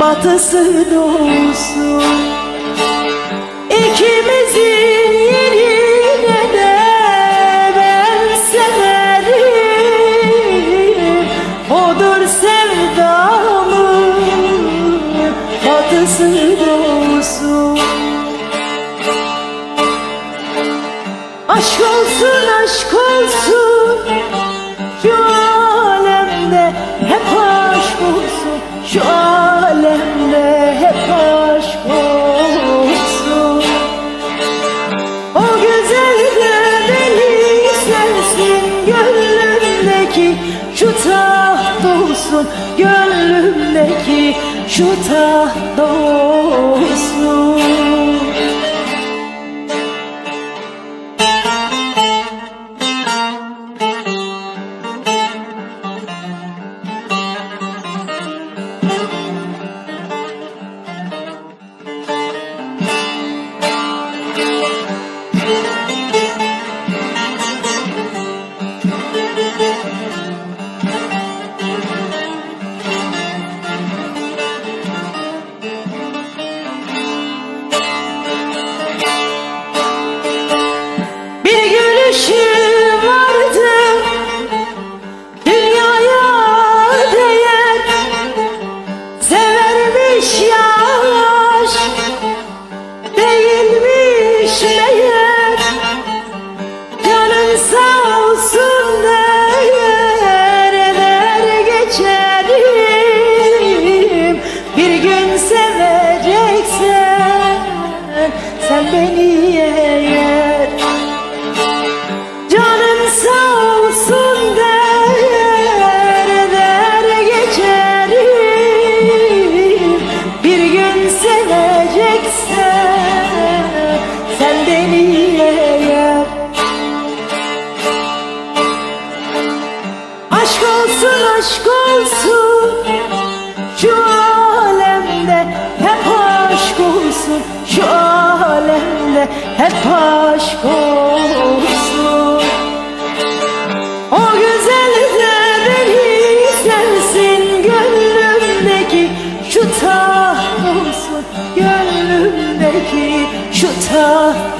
batısı doğusu olsun gönlümdeki şu taht olsun. aşk olursun O güzel de beni sensin Gönlümdeki şu tahtolsun Gönlümdeki şu tahtolsun